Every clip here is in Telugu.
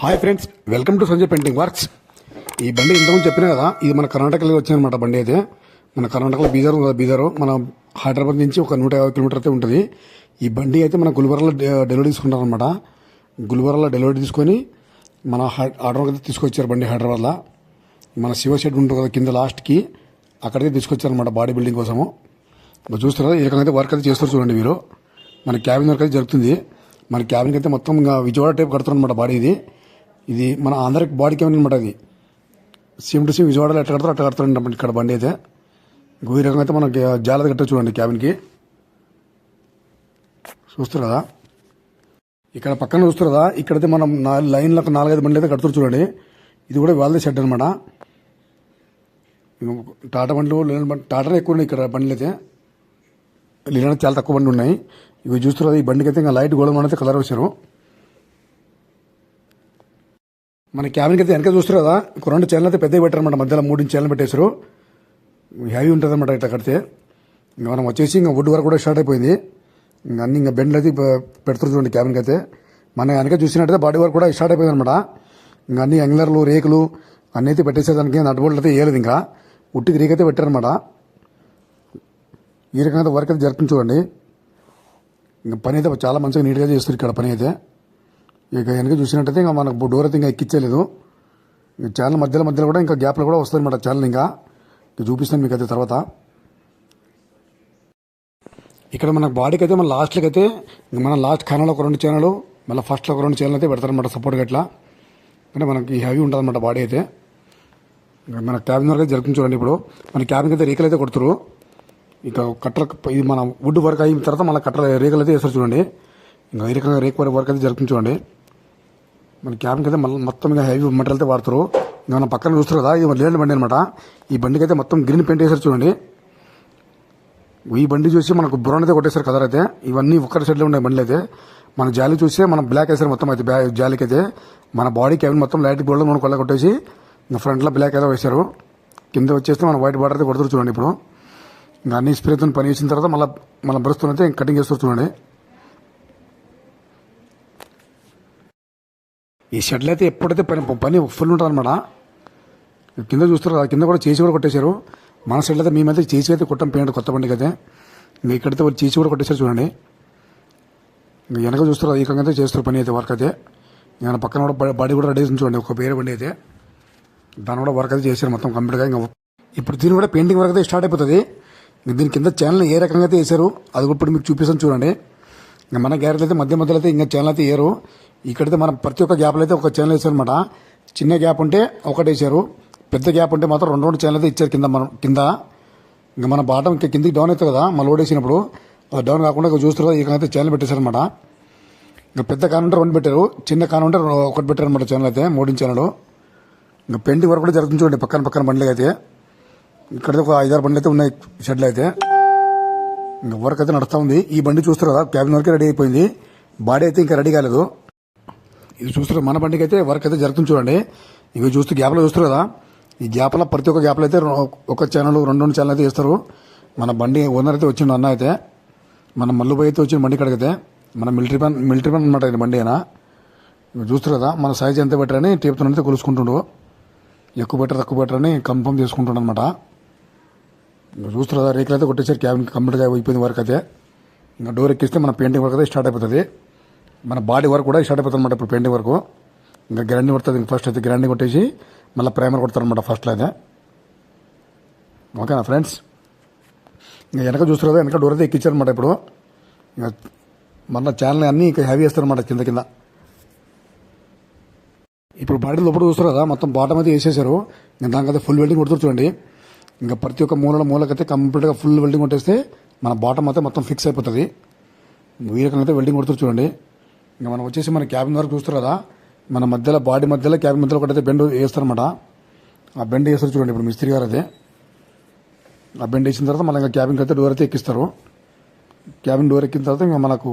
Hi friends welcome to Sanjay painting works. ఈ బండి ఇంతకుముందు చెప్పిన కదా ఇది మన కర్ణాటకలో వచ్చిందనమాట బండి అయితే. మన కర్ణాటకలో బీదర్ ఉంది కదా, బీదర్. మన హైదరాబాద్ నుంచి ఒక నూట యాభై కిలోమీటర్ అయితే ఉంటుంది. ఈ బండి అయితే మన గుల్బర్లో డెలివరీ తీసుకుంటారు అనమాట గుల్బర్లో డెలివరీ తీసుకొని మన ఆర్డర్ అయితే తీసుకొచ్చారు బండి హైదరాబాద్లో. మన శివ షెడ్ ఉంటుంది కదా కింద లాస్ట్కి అక్కడికి తీసుకొచ్చారనమాట బాడీ బిల్డింగ్ కోసము. మీరు చూస్తారు కదా ఈ రకంగా అయితే వర్క్ అయితే చేస్తారు చూడండి మీరు. మన క్యాబిన్ వర్క్ అయితే జరుగుతుంది. మన క్యాబిన్కి అయితే మొత్తం ఇంకా విజయవాడ టైప్ కడుతున్నారు అనమాట బాడీ ఇది. ఇది మన ఆంధ్రకి బాడీ ఏమైనా అనమాట అది? సేమ్ టు సేమ్ విజయవాడలో ఎట్లా కడతారు అట్లా కడతారు ఇక్కడ బండి అయితే. ఇంకో ఈ రకంగా అయితే మనం జాలది కట్ట చూడండి క్యాబిన్కి. చూస్తారు కదా ఇక్కడ పక్కన చూస్తారు కదా ఇక్కడైతే మనం నాలుగు లైన్లకు నాలుగైదు బండ్లు అయితే కడుతున్నారు చూడండి. ఇది కూడా వాళ్ళదే షెడ్ అనమాట టాటా బండ్లు లేని బండి టాటానే ఎక్కువ ఉన్నాయి ఇక్కడ బండ్లు అయితే. లేని చాలా తక్కువ బండ్లు ఉన్నాయి. ఇవి చూస్తున్నారు ఈ బండికి అయితే ఇంకా లైట్ గోల్డ్ అయితే కలర్ వచ్చారు మన క్యాబిన్ అయితే వెనక చూస్తారు కదా ఒక రెండు చైన్లు అయితే పెద్దవి పెట్టారన్నమాట. మధ్యలో మూడు చైన్లు పెట్టేశారు. హ్యావీ ఉంటుంది అనమాట ఇట్లా కడితే. ఇంకా మనం వచ్చేసి ఇంకా వుడ్ వరకు కూడా స్టార్ట్ అయిపోయింది. ఇంకా అన్ని ఇంకా బెండ్లు అయితే పెడుతున్నారు చూడండి క్యాబిన్కి అయితే. మన వెనక చూసినట్టయితే బాడీ వర్క్ కూడా స్టార్ట్ అయిపోయింది అనమాట ఇంకా అన్ని ఎంగ్లర్లు రేకులు అన్నీ అయితే పెట్టేసేదానికి నటుబోళ్ళు అయితే వేయలేదు ఇంకా. ఉట్టికి రేక్ అయితే పెట్టారనమాట ఈ రకంగా వర్క్ అయితే జరుగుతుంది చూడండి. ఇంకా పని అయితే చాలా మంచిగా నీట్గా చేస్తారు ఇక్కడ పని అయితే. ఇక వెనక చూసినట్టయితే ఇంకా మనకు డోర్ అయితే ఇంకా ఎక్కించలేదు. ఇంకా ఛానల్ మధ్యలో మధ్యలో కూడా ఇంకా గ్యాప్లో కూడా వస్తుంది అనమాట ఛానల్ ఇంకా. ఇంకా చూపిస్తాను మీకు అయితే తర్వాత. ఇక్కడ మన బాడీకి అయితే మన లాస్ట్లోకి అయితే మన లాస్ట్ ఖానాలో ఒక రెండు ఛానల్ మళ్ళీ ఫస్ట్లో ఒక రెండు ఛానల్ అయితే పెడతారనమాట సపోర్ట్ గట్లా అంటే మనకి హెవీ ఉంటుంది అనమాట బాడీ అయితే. మన క్యాబిన్ వరకు అయితే జరుగుతుంది చూడండి ఇప్పుడు. మన క్యాబిన్కి అయితే రేకులు అయితే కొడుతురు ఇక కట్టలు ఇది మన వుడ్ వర్క్ అయిన తర్వాత మళ్ళీ కట్టల రేకులు అయితే వేస్తారు చూడండి. ఇంకా ఈ రకంగా వర్క్ అయితే జరుగుతుంది చూడండి. మన క్యాబిన్ అయితే మళ్ళీ మొత్తం ఇంకా హెవీ మెటల్ అయితే వాడతారు. ఇంకా మన పక్కన చూస్తారు కదా ఇది లేని బండి అనమాట ఈ బండికి అయితే మొత్తం గ్రీన్ పెయింట్ వేసారు చూడండి. ఈ బండి చూసి మనకు బ్రౌన్ అయితే కొట్టేశారు కలర్ అయితే. ఇవన్నీ ఒక్కటి సైడ్లో ఉన్నాయి బండ్లు అయితే. మన జాలి చూస్తే మనం బ్లాక్ వేసారు మొత్తం అయితే బ్యా జాలికి అయితే మన బాడీ క్యాబిన్ మొత్తం లైట్ గోల్డ్ మనం కొల్ల కొట్టేసి ఇంకా ఫ్రంట్లో బ్లాక్ అయితే వేశారు. కింద వచ్చేస్తే మనం వైట్ బార్డర్ అయితే కొడుతారు చూడండి ఇప్పుడు. ఇంకా అన్ని స్ప్రేతో పని చేసిన తర్వాత మళ్ళీ మన బ్రష్తో అయితే కటింగ్ చేస్తారు చూడండి. ఈ షెడ్లు అయితే ఎప్పుడైతే పని పని ఫుల్ ఉంటుంది అనమాట కింద చూస్తారు కదా కింద కూడా చేసి కూడా కొట్టేశారు. మన సైడ్ అయితే మేమైతే చేసి అయితే కొట్టం పెయింట్ కొత్త బండికి అయితే. మీ ఇక్కడైతే వాళ్ళు చేసి కూడా కొట్టేశారు చూడండి. వెనక చూస్తారు ఈ కంగా అయితే చేస్తారు పని అయితే వర్క్ అయితే. నేను పక్కన కూడా బాడీ కూడా రెడీ చేసి చూడండి ఒక పేరు బండి అయితే. దాని కూడా వర్క్ అయితే చేశారు మొత్తం కంప్లీట్గా ఇంకా ఇప్పుడు దీని కూడా పెయింటింగ్ వర్క్ అయితే స్టార్ట్ అయిపోతుంది. దీని కింద ఛానల్ ఏ రకంగా అయితే వేశారు అది కూడా ఇప్పుడు మీకు చూపిస్తాను చూడండి. ఇంకా మన గ్యారెట్ అయితే మధ్య మధ్యలో అయితే ఇంకా ఛానల్ అయితే వేయరు ఇక్కడైతే మనం ప్రతి ఒక్క గ్యాప్లో అయితే ఒక ఛానల్ వేసారు అనమాట చిన్న గ్యాప్ ఉంటే ఒకటి వేసారు. పెద్ద గ్యాప్ ఉంటే మాత్రం రెండు రెండు ఛానల్ అయితే ఇచ్చారు కింద మనం కింద. ఇంకా మన బాటం ఇంకా కిందికి డౌన్ అవుతుంది కదా మన లోడ్ వేసినప్పుడు. అది డౌన్ కాకుండా చూస్తారు కదా ఇక అయితే ఛానల్ పెట్టేశారనమాట ఇంకా పెద్ద కాన్ ఉంటే రెండు పెట్టారు. చిన్న కాన్ ఉంటే ఒకటి పెట్టారు అనమాట ఛానల్ అయితే మోడీ ఛానల్ ఇంకా పెయింటింగ్ వర్క్ కూడా జరుగుతుంది చూడండి పక్కన పక్కన బండ్లు అయితే. ఇక్కడ ఒక ఐదారు బండ్లు అయితే ఉన్నాయి షెడ్లు అయితే. వర్క్ అయితే నడుస్తూ ఉంది. ఈ బండి చూస్తారు కదా క్యాబిన్ వరకే రెడీ అయిపోయింది. బాడీ అయితే ఇంకా రెడీ కాలేదు. ఇది చూస్తారు మన బండికి అయితే వర్క్ అయితే జరుగుతుంది చూడండి. ఇవి చూస్తే గ్యాప్లో చూస్తారు కదా. ఈ గ్యాప్లో ప్రతి ఒక్క గ్యాప్లో అయితే ఒక ఛానల్ రెండు రెండు ఛానల్ అయితే చేస్తారు. మన బండి ఓనర్ అయితే వచ్చిండు అన్న అయితే. మన మల్లుబాయ్ అయితే వచ్చిన బండి కడిగితే మన మిలిటరీ పన్ మిలిటరీ పన్ అనమాట ఇది బండి అయినా ఇవి చూస్తారు కదా మన సైజ్ ఎంత పెట్టరని టేప్తో అయితే కొలుసుకుంటుండు. ఎక్కువ బెటర్ తక్కువ బెటర్ అని కన్ఫర్మ్ చేసుకుంటాడు అనమాట చూస్తున్నారు రేకులు అయితే కొట్టేసారు క్యాబిన్ కంప్లీట్గా అయిపోయింది వర్క్ అయితే. ఇంకా డోర్ ఎక్కిస్తే మన పెయింటింగ్ వర్క్ అయితే స్టార్ట్ అయిపోతుంది. మన బాడీ వర్క్ కూడా స్టార్ట్ అయిపోతుంది అనమాట ఇప్పుడు పెయింటింగ్ వర్క్ ఇంకా గ్రాండింగ్ కొడుతుంది ఫస్ట్ అయితే గ్రాండింగ్ కొట్టేసి మళ్ళీ ప్రైమర్ కొడతారు అనమాట ఫస్ట్లో అయితే. ఓకేనా ఫ్రెండ్స్ ఇంకా వెనక చూస్తున్నారు వెనక డోర్ అయితే ఎక్కించారనమాట ఇప్పుడు. ఇంకా మన ఛానల్ అన్నీ ఇంకా హ్యావీ వేస్తారనమాట కింద కింద. ఇప్పుడు బాడీ లోపల చూస్తారు కదా మొత్తం బాటం అయితే వేసేసారు. ఇంకా దానికైతే ఫుల్ వెల్డింగ్ కొడుతారు చూడండి. ఇంకా ప్రతి ఒక్క మూల మూలకైతే కంప్లీట్గా ఫుల్ వెల్డింగ్ కొట్టేస్తే మన బాటం అయితే మొత్తం ఫిక్స్ అయిపోతుంది. ఈ రకంగా అయితే వెల్డింగ్ కొడుతారు చూడండి. ఇంకా మనం వచ్చేసి మన క్యాబిన్ వరకు చూస్తారు కదా మన మధ్యలో బాడీ మధ్యలో క్యాబిన్ మధ్యలో ఒకటైతే బెండ్ వేస్తారనమాట ఆ బెండ్ వేస్తారు చూడండి ఇప్పుడు మిస్త్రి గారు అదే ఆ బెండ్ వేసిన తర్వాత మళ్ళీ ఇంకా క్యాబిన్కి అయితే డోర్ అయితే ఎక్కిస్తారు. క్యాబిన్ డోర్ ఎక్కిన తర్వాత ఇంకా మనకు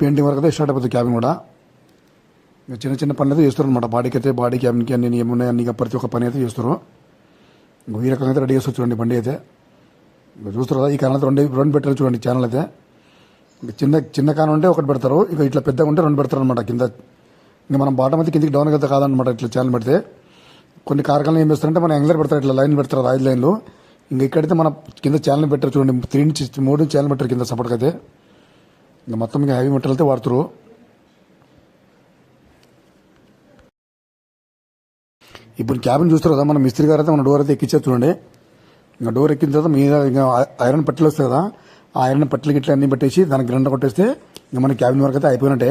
పెయింటింగ్ వరకు అయితే స్టార్ట్ అయిపోతుంది క్యాబిన్ కూడా. ఇంకా చిన్న చిన్న పనులు అయితే చేస్తారు అనమాట బాడీకి అయితే బాడీ క్యాబిన్కి అన్ని ఏమున్నాయి అన్ని ప్రతి ఒక్క పని అయితే చేస్తారు. ఈ రకంగా అయితే రెడీ చేస్తారు చూడండి బండి అయితే. చూస్తారు కదా ఈ కారణం రెండు రెండు పెట్టారు చూడండి ఛానల్ అయితే. చిన్న చిన్న కాన ఉంటే ఒకటి పెడతారు ఇక ఇట్లా పెద్దగా ఉంటే రెండు పెడతారు అనమాట కింద. ఇంకా మనం బాటం అయితే కిందకి డౌన్ అయితే కాదనమాట ఇట్లా ఛానల్ పెడితే. కొన్ని కార్యక్రమాలు ఏం చేస్తారంటే మన ఎంగ్లర్ పెడతారు ఇట్లా లైన్ పెడతారు ఐదు లైన్లు ఇంకా ఇక్కడైతే మన కింద ఛానల్ పెట్టారు చూడండి త్రీ నుంచి మూడు ఛానల్ పెట్టారు కింద సపోర్ట్కి అయితే. ఇంకా మొత్తం ఇంకా హెవీ మెటల్ అయితే వాడుతారు ఇప్పుడు క్యాబిన్ చూస్తారు కదా మన మిస్త్రి గారు అయితే మన డోర్ అయితే ఎక్కించారు చూడండి. ఇంకా డోర్ ఎక్కిన తర్వాత మీద ఇంకా ఐరన్ పట్టెలు వస్తాయి కదా ఆ ఐరన్ పట్టెలు గిట్ల అన్ని పెట్టేసి దానికి గ్రండ కొట్టేస్తే ఇంకా మన క్యాబిన్ వర్క్ అయితే అయిపోయినట్టే.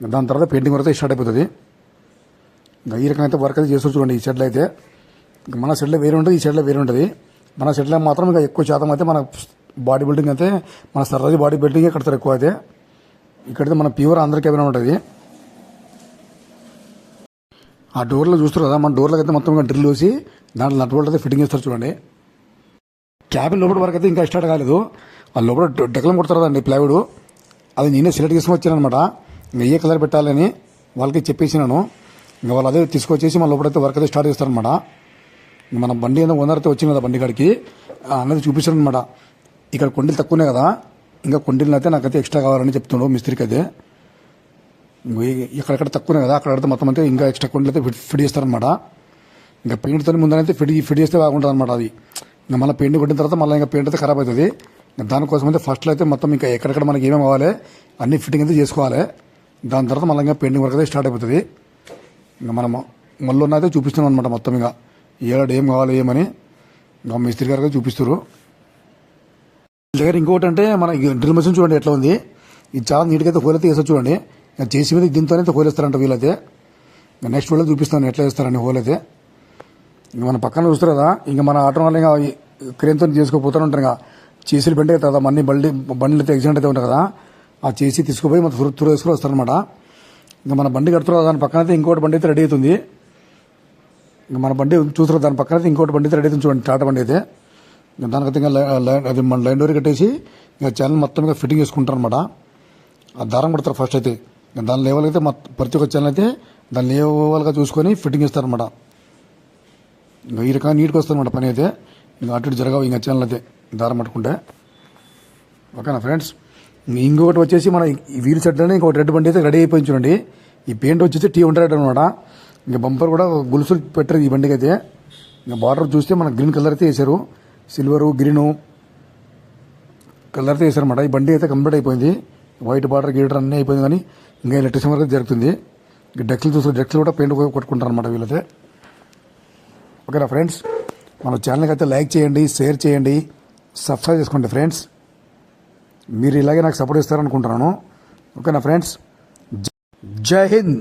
దాని తర్వాత పెయింటింగ్ వర్క్ అయితే స్టార్ట్ అయిపోతుంది. ఇంకా ఈ రకం అయితే వర్క్ అయితే చేస్తూ చూడండి ఈ షెడ్లో అయితే. ఇంకా మన షెడ్లో వేరే ఉంటుంది ఈ షెడ్లో వేరే ఉంటుంది. మన షెడ్లో మాత్రం ఇంకా ఎక్కువ శాతం అయితే మన బాడీ బిల్డింగ్ అయితే మన సర్రాజీ బాడీ బిల్డింగే కడతారు ఎక్కువ అయితే. ఇక్కడైతే మన ప్యూర్ ఆంధ్ర క్యాబిన్ ఉంటుంది. ఆ డోర్లో చూస్తారు కదా మన డోర్లకు అయితే మొత్తం డ్రిల్ చూసి దాంట్లో నట్ బోల్ట్ అయితే ఫిట్టింగ్ చేస్తారు చూడండి. క్యాబిన్ లోపల వరకు అయితే ఇంకా స్టార్ట్ కాలేదు. ఆ లోపల డెకలం కొడతారు కదండి ప్లైవుడ్ అది నేనే సెలెక్ట్ చేసుకుని వచ్చానమాట ఇంకా ఏ కలర్ పెట్టాలని వాళ్ళకి చెప్పేసినాను. ఇంకా వాళ్ళు అదే తీసుకొచ్చేసి మన లోపలైతే వర్క్ అయితే స్టార్ట్ చేస్తారనమాట మన బండి ఏదో ఓనర్ అయితే వచ్చింది కదా బండి కాడికి. అనేది అన్నది అనమాట ఇక్కడ కొండలు తక్కువనే కదా. ఇంకా కొండలు అయితే నాకైతే ఎక్స్ట్రా కావాలని చెప్తున్నాడు మిస్త్రికి అయితే ఇక్కడెక్కడ తక్కువనే కదా అక్కడ మొత్తం అయితే ఇంకా ఎక్స్ట్రా కొండలు అయితే ఫిట్ చేస్తారనమాట ఇంకా పెయింట్తో ముందరైతే ఫిట్ ఫిట్ చేస్తే బాగుంటుంది అనమాట అది. ఇంకా మళ్ళీ పెయింట్ కొట్టిన తర్వాత మళ్ళీ ఇంకా పెయింట్ అయితే ఖరాబ్ అవుతుంది. ఇంకా దానికోసం అయితే ఫస్ట్లో అయితే మొత్తం ఇంకా ఎక్కడెక్కడ మనకి ఏమేమి కావాలి అన్ని ఫిట్టింగ్ అయితే చేసుకోవాలి. దాని తర్వాత మళ్ళీ ఇంకా పెయింటింగ్ వర్క్ అయితే స్టార్ట్ అయిపోతుంది. ఇంకా మనం మళ్ళీ అయితే చూపిస్తున్నాం అనమాట మొత్తం ఇంకా. ఏడాడు ఏం కావాలి ఏమని ఇంకా మిస్త్రి గారు అయితే చూపిస్తారు దగ్గర ఇంకోటి అంటే మన డ్రిల్ మెషిన్ చూడండి ఎట్లా ఉంది. ఇది చాలా నీట్గా అయితే హోల్ అయితే చూడండి. ఇంకా చేసి మీద దీంతోనే అయితే హోల్ ఇంకా నెక్స్ట్ వీళ్ళు చూపిస్తాను ఎట్లా చేస్తారని హోలైతే అయితే. ఇంకా మన పక్కన చూస్తారు కదా ఇంకా మన ఆటో వల్ల ఇంకా క్రేన్తో చేసుకోపోతూనే ఉంటారు ఇంకా. చేసి బండి అవుతుంది కదా మన్ని బండి బండ్లు అయితే యాక్సిడెంట్ అయితే ఉంటాయి కదా. ఆ చేసి తీసుకుపోయి మన తురు తురు వేసుకుని వస్తారనమాట ఇంకా మన బండి కడుతున్నారు దాని పక్కన అయితే ఇంకోటి బండి అయితే రెడీ అవుతుంది. ఇంకా మన బండి చూస్తారు దాని పక్కన అయితే ఇంకోటి బండి అయితే రెడీ అవుతుంది చూడండి టాటా బండి అయితే. ఇంకా దానికైతే ఇంకా లైన్ అది మన లైన్ డోర్ కట్టేసి ఇంకా ఛానల్ మొత్తం ఇంకా ఫిట్టింగ్ చేసుకుంటారు అనమాట ఆ దారం కొడతారు ఫస్ట్ అయితే. దాని లెవెల్ అయితే మా ప్రతి ఒక్క ఛానల్ అయితే దాని లెవెల్గా చూసుకొని ఫిట్టింగ్ ఇస్తారనమాట ఇంకా ఈ రకంగా నీట్గా వస్తుందన్నమాట పని అయితే. ఇంకా అటు జరగవు ఇంకా ఛానల్ అయితే దారం పట్టుకుంటే. ఓకేనా ఫ్రెండ్స్ ఇంకొకటి వచ్చేసి మన ఈ వీల్ సెట్లోనే ఇంకొకటి రెడ్ బండి అయితే రెడీ అయిపోయింది చూడండి. ఈ పెయింట్ వచ్చేసి టీ హండ్రెడ్ అనమాట ఇంకా బంపర్ కూడా గులుసులు పెట్టారు ఈ బండికి అయితే. ఇంకా బార్డర్ చూస్తే మన గ్రీన్ కలర్ అయితే వేశారు. సిల్వరు గ్రీను కలర్ అయితే వేశారనమాట ఈ బండి అయితే కంప్లీట్ అయిపోయింది. వైట్ బార్డర్ గీటర్ అన్నీ అయిపోయింది కానీ ఇంకా ఎలక్ట్రిషన్ వరకు జరుగుతుంది. ఇంకా డెక్లు చూస్తే కూడా పెయింట్ కొట్టుకుంటారు అనమాట వీళ్ళైతే. ఓకేనా ఫ్రెండ్స్? మన ఛానల్కి అయితే లైక్ చేయండి షేర్ చేయండి సబ్స్క్రైబ్ చేసుకోండి ఫ్రెండ్స్. మీరు ఇలాగే నాకు సపోర్ట్ ఇస్తారనుకుంటున్నాను ఓకేనా ఫ్రెండ్స్? జై హింద్!